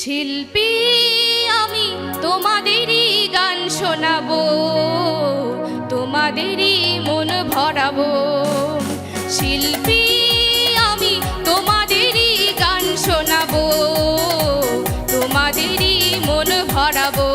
শিল্পী, আমি তোমাদেরই গান শোনাবো, তোমাদেরই মন ভরাবো। শিল্পী, আমি তোমাদেরই গান শোনাবো, তোমাদেরই মন ভরাবো।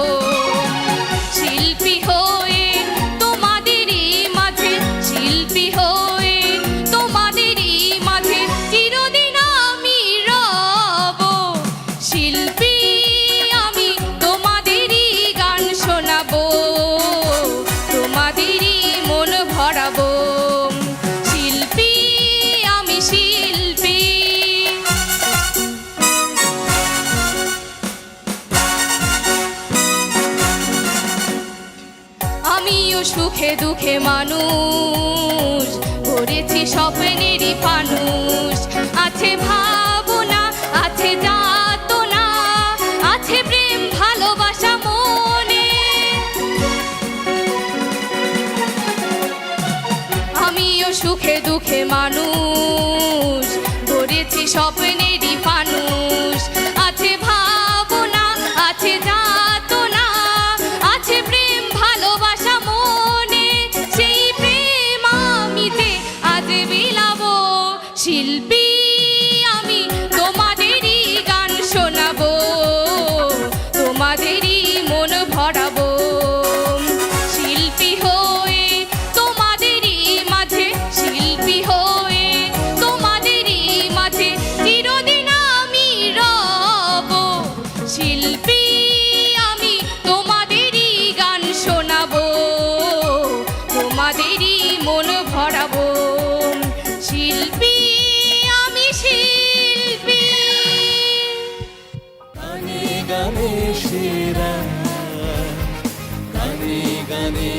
সুখে দুঃখে মানুষ ভরেছি স্বপ্নেরই ফানুষ। আছে ভাবনা, আছে যাতনা, আছে প্রেম, ভালোবাসা, মনে। আমিও সুখে দুঃখে মানুষ ধরেছি স্বপ্নেরই বিলাবো শিল্পী, আমি তোমাদেরই গান শোনাবো, তোমাদেরই মন ভরাবো। শিল্পী হয়ে তোমাদেরই মাঝে, শিল্পী হয়ে তোমাদেরই মাঝে চিরদিন আমি রব। শিল্পী, আমি তোমাদেরই গান শোনাবো, তোমাদেরই মন ভরাবো। গানে সেরা গানে